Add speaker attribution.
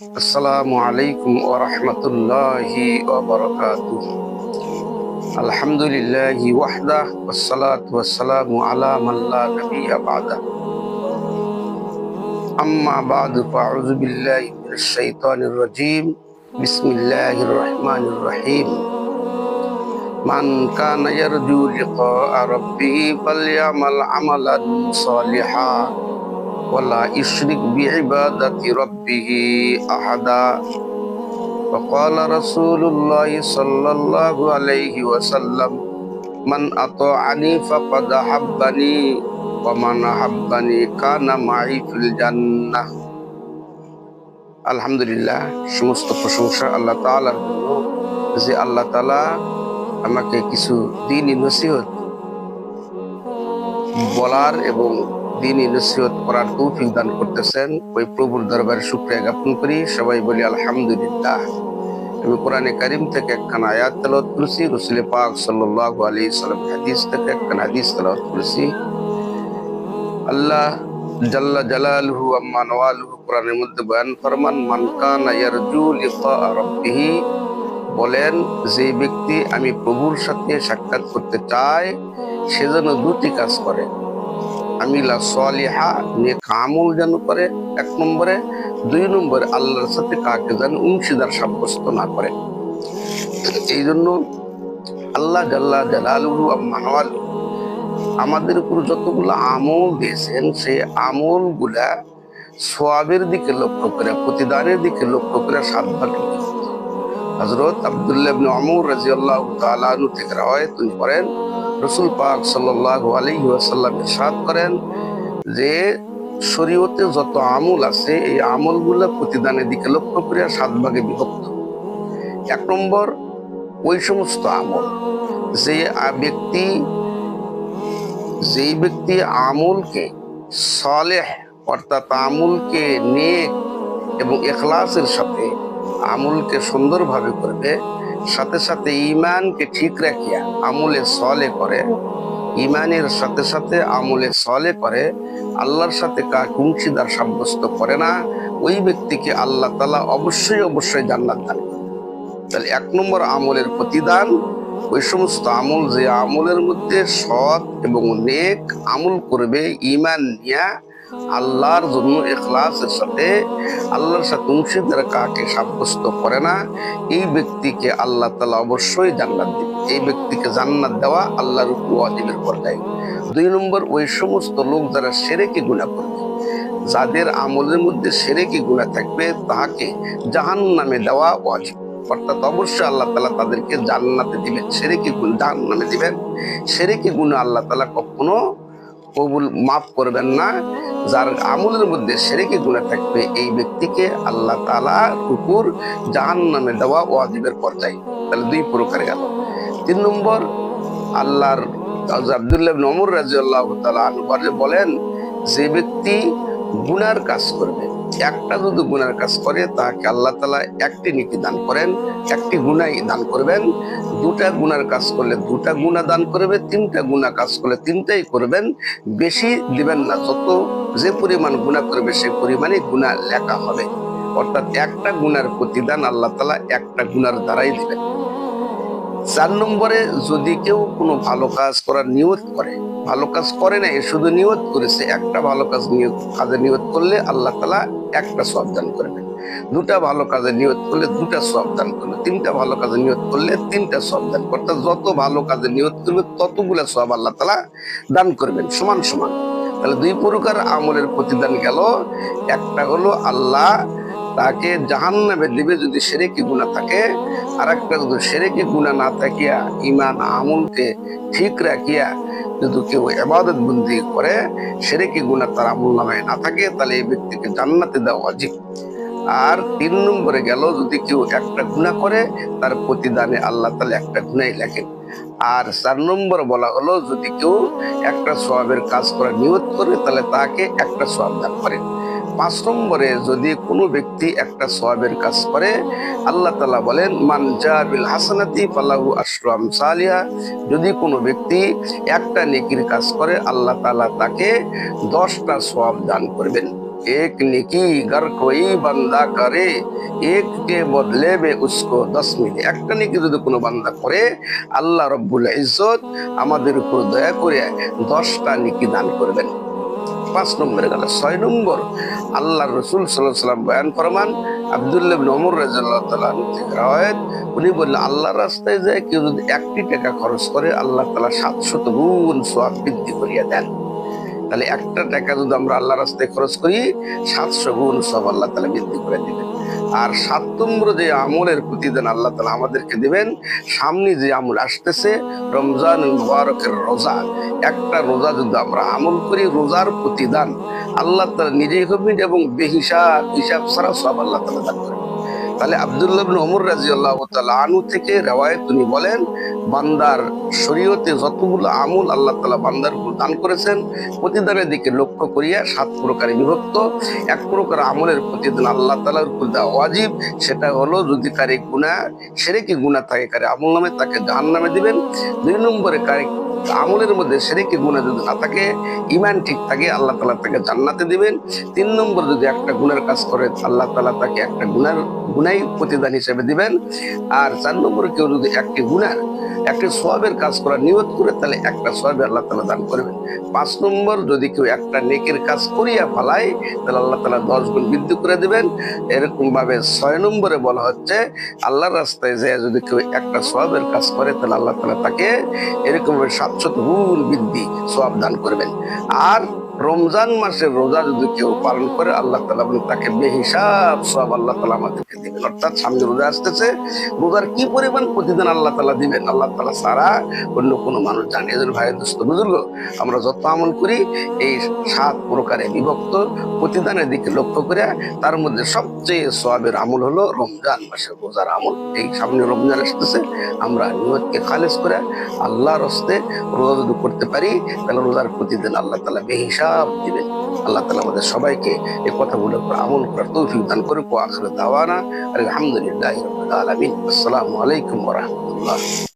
Speaker 1: السلام عليكم ورحمة الله وبركاته. الحمد لله وحده والصلاة والسلام على من لا نبي بعده. أما بعد فأعوذ بالله من الشيطان الرجيم. بسم الله الرحمن الرحيم. من كان يرجو لقاء ربه فليعمل عملا صالحا. ولا يشرك بعبادة ربه أحدا وقال رسول الله صلى الله عليه وسلم من أطاعني فقد أحبني ومن أحبني كان معي في الجنة আলহামদুলিল্লাহ সমস্ত প্রশংসা আল্লাহ তাআলার জন্য যে আল্লাহ তাআলা আমাকে কিছু দিনই নসিহত বলার এবং দিনই নসিহত করার তৌফিক দান করতেছেন। ওই প্রভুর দরবারে শুক্রিয়া জ্ঞাপন করি। সবাই বলি, আলহামদুলিল্লাহ। আমি কোরআনে কারিম থেকে একখানা আয়াত তেলাওয়াত করেছি, রসুল পাক সাল্লাল্লাহু আলাইহি সাল্লাম হাদিস থেকে একখানা হাদিস তেলাওয়াত করেছি। আল্লাহ জাল্লা জালালুহু আম্মা নওয়ালুহু কোরআনের মধ্যে বয়ান ফরমান, মান কানা ইয়ারজু লিকা রাব্বিহি। বলেন, যে ব্যক্তি আমি প্রভুর সাথে সাক্ষাৎ করতে চাই সে যেন দুটি কাজ করে। আমিলা সলিহা নেক আমল যেন করে, এক নম্বরে, দুই নম্বরে আল্লাহর সাথে কাকে যেন অংশীদার সাব্যস্ত না করে। এই জন্য আল্লাহ জাল্লা জালালুহু আম্মানওয়াল আমাদের উপর যতগুলো আমল দিয়েছেন, সেই আমলগুলা সোয়াবের দিকে লক্ষ্য করে, প্রতিদানের দিকে লক্ষ্য করে সাত ভাগ হজরত আবদুল্লাহ রাদিয়াল্লাহু তাআলা আনহু থেকে রওয়ায়াত তিনি করেন রসুল পাক সাল্লাল্লাহু আলাইহি ওয়াসাল্লাম ইরশাদ করেন যে শরীয়তে যত আমল আছে, এই আমলগুলো প্রতিদানের দিকে লক্ষ্য করে সাত ভাগে বিভক্ত। এক নম্বর, ওই সমস্ত আমল, যে ব্যক্তি, যেই ব্যক্তি আমলকে সলেহ, অর্থাৎ আমলকে নেক এবং এখলাসের সাথে আমলকে সুন্দরভাবে করবে, সাথে সাথে ইমানকে ঠিক রাখিয়া আমলে সলে করে ইমানের সাথে সাথে আমলে সলে করে, আল্লাহর সাথে কাকে অংশীদার সাব্যস্ত করে না, ওই ব্যক্তিকে আল্লাহ তালা অবশ্যই অবশ্যই জান্নাত দান তাহলে এক নম্বর আমলের প্রতিদান, ওই সমস্ত আমল যে আমলের মধ্যে সৎ এবং নেক আমল করবে ইমান নিয়া আল্লাহর জন্য এখলাসের সাথে আল্লাহর সাথে অংশীদার কাকে সাব্যস্ত করে না? এই ব্যক্তিকে আল্লাহ তালা অবশ্যই জান্নাত দিবে। এই ব্যক্তিকে জান্নাত দেওয়া আল্লাহর উপর অজীবের পর্যায়ে দুই নম্বর, ওই সমস্ত লোক যারা সেরেকে গুণা করবে, যাদের আমলের মধ্যে সেরেকি গুণা থাকবে, তাহাকে জাহান নামে দেওয়া অজীব অর্থাৎ অবশ্যই আল্লাহ তালা তাদেরকে জান্নাতে দিবেন। সেরেকি গুণ জাহান নামে দিবেন। সেরেকি গুণ আল্লাহ তালা কখনো কবুল মাফ করবেন না। যার আমলের মধ্যে সেরেকি গুণে থাকবে, এই ব্যক্তিকে আল্লাহ তালা কুকুর জাহান নামে দেওয়া ও আজিবের পর্যায়ে। তাহলে দুই প্রকার গেল। তিন নম্বর, আল্লাহর আব্দুল্লাহ নমর রাজিউল্লাহ তালা বলেন যে ব্যক্তি গুনার কাজ করবে, একটা যদি গুনার কাজ করে, তাকে আল্লাহ তালা একটি নীতি দান করেন, একটি গুনাই দান করবেন। দুটা গুনার কাজ করলে দুটা গুণা দান করবে, তিনটা গুণা কাজ করলে তিনটাই করবেন। বেশি দিবেন না, যত যে পরিমাণ গুণা করবে সে পরিমাণে গুণা লেখা হবে। অর্থাৎ একটা গুনার প্রতিদান আল্লাহ তালা একটা গুনার দ্বারাই দিবেন। চার নম্বরে যদি কেউ কোনো ভালো কাজ করার নিয়ত করে, ভালো কাজ করে না নাই শুধু নিয়ত করেছে, একটা ভালো কাজ নিয়ত, কাজে নিয়ত করলে আল্লাহ তালা একটা সব দান করবেন। দুটা ভালো কাজে নিয়ত করলে দুটা সব দান করবে তিনটা ভালো কাজে নিয়ত করলে তিনটা সব দান যত ভালো কাজে নিয়ত করবে, ততগুলো সব আল্লাহ তালা দান করবেন, সমান সমান। তাহলে দুই প্রকার আমলের প্রতিদান গেল। একটা হলো আল্লাহ তাকে জাহান নামে দিবে যদি সেরেকি গুণা থাকে। আর একটা যদি সেরেকি গুণা না থাকিয়া ইমান আমলকে ঠিক রাখিয়া যদি কেউ এবাদত বন্দি করে, সেরেকি গুণা তার আমল নামে না থাকে, তাহলে এই ব্যক্তিকে জান্নাতে দেওয়া অজিব আর তিন নম্বরে গেল, যদি কেউ একটা গুণা করে, তার প্রতিদানে আল্লাহ তাহলে একটা গুণাই লেখেন। আর চার নম্বর বলা হলো, যদি কেউ একটা সোয়াবের কাজ করার নিয়ত করে, তাহলে তাকে একটা সোয়াব দান করেন। পাঁচ নম্বরে যদি কোনো ব্যক্তি একটা সোয়াবের কাজ করে আল্লাহ তালা বলেন মান জাবিল হাসানাতি ফালাহু আশরাম সালিয়া যদি কোনো ব্যক্তি একটা নেকির কাজ করে আল্লাহ তালা তাকে দশটা সোয়াব দান করবেন एक नेकी गर कोई बंदा करे एक के बदले में उसको दस মিলে একটা নেকি যদি কোনো বান্দা করে আল্লাহ রব্বুল ইজ্জত আমাদের উপর দয়া করে দশটা নেকি দান করবেন পাঁচ নম্বরে গেল, ছয় নম্বর আল্লাহ রসুল সাল্লাহ সাল্লাম বয়ান ফরমান, আবদুল্লাহ নমর ওমর তালা রাওয়ায়াত, উনি বললেন, আল্লাহর রাস্তায় যায় কেউ যদি একটি টাকা খরচ করে, আল্লাহ তালা সাতশত গুণ সব বৃদ্ধি করিয়া দেন। তাহলে একটা টাকা যদি আমরা আল্লাহ রাস্তায় খরচ করি, সাতশো গুণ সব আল্লাহ তালা বৃদ্ধি করে দিবেন। আর সাত নম্বর যে আমলের প্রতিদান আল্লাহ তালা আমাদেরকে দেবেন, সামনে যে আমল আসতেছে, রমজান মুবারকের রোজা। একটা রোজা যদি আমরা আমল করি, রোজার প্রতিদান আল্লাহ তালা নিজেই হবেন এবং বেহিসাব, হিসাব ছাড়া সব আল্লাহ তালা দান করবেন। তাহলে আব্দুল্লাহ বিন ওমর রাজিয়াল্লাহ তাআলা আনু থেকে রেওয়ায়ত তিনি বলেন, বান্দার শরীয়তে যতগুলো আমল আল্লাহ তালা বান্দার উপর দান করেছেন, প্রতিদানের দিকে লক্ষ্য করিয়া সাত প্রকারে বিভক্ত। এক প্রকার আমলের প্রতিদান আল্লাহ তাআলার উপর দেওয়া ওয়াজিব, সেটা হলো যদি কারি সেরে কি গুনাহ থাকে, কারি আমল নামে তাকে জাহান্নামে দিবেন। দুই নম্বরে কারে আমলের মধ্যে সেরেকি গুনাহ যদি না থাকে ইমান ঠিক থাকে, আল্লাহ তাআলা তাকে জান্নাতে দিবেন। তিন নম্বর যদি একটা গুনার কাজ করে, আল্লাহ তালা তাকে একটা গুনার গুনাই প্রতিদান হিসেবে দিবেন। আর চার নম্বরে কেউ যদি একটি গুনার, একটি সোয়াবের কাজ করার নিয়ত করে, তাহলে একটা সোয়াবে আল্লাহ তালা দান করবেন। পাঁচ নম্বর, যদি কেউ একটা নেকের কাজ করিয়া ফেলায়, তাহলে আল্লাহ তালা দশ গুণ বৃদ্ধি করে দেবেন। এরকমভাবে ছয় নম্বরে বলা হচ্ছে, আল্লাহর রাস্তায় যে যদি কেউ একটা সোয়াবের কাজ করে, তাহলে আল্লাহ তালা তাকে এরকমভাবে সাতশত গুণ বৃদ্ধি সোয়াব দান করবেন। আর রমজান মাসের রোজা যদি কেউ পালন করে, আল্লাহ তালা বলেন, তাকে বেহিসাব সব আল্লাহ তালা আমাদেরকে দিবেন। অর্থাৎ সামনে রোজা আসতেছে, রোজার কি পরিমাণ প্রতিদিন আল্লাহ তালা দিবেন? আল্লাহ তালা সারা অন্য কোনো মানুষ জানে। এদের ভাই দুস্থ বুজুর্গ, আমরা যত আমল করি, এই সাত প্রকারে বিভক্ত প্রতিদানের দিকে লক্ষ্য করে, তার মধ্যে সবচেয়ে সোয়াবের আমল হলো রমজান মাসের রোজার আমল। এই সামনে রমজান আসতেছে, আমরা নিয়তকে খালেজ করে আল্লাহর হস্তে রোজা যদি করতে পারি, তাহলে রোজার প্রতিদিন আল্লাহ তালা বেহিসাব দিবেন আল্লাহ তালা আমাদের সবাইকে এই কথাগুলো আমল করার তৌফিক দান করে আখরে দাওয়ানা আলহামদুলিল্লাহ আলমিন। আসসালামু আলাইকুম ওরহমতুল্লাহ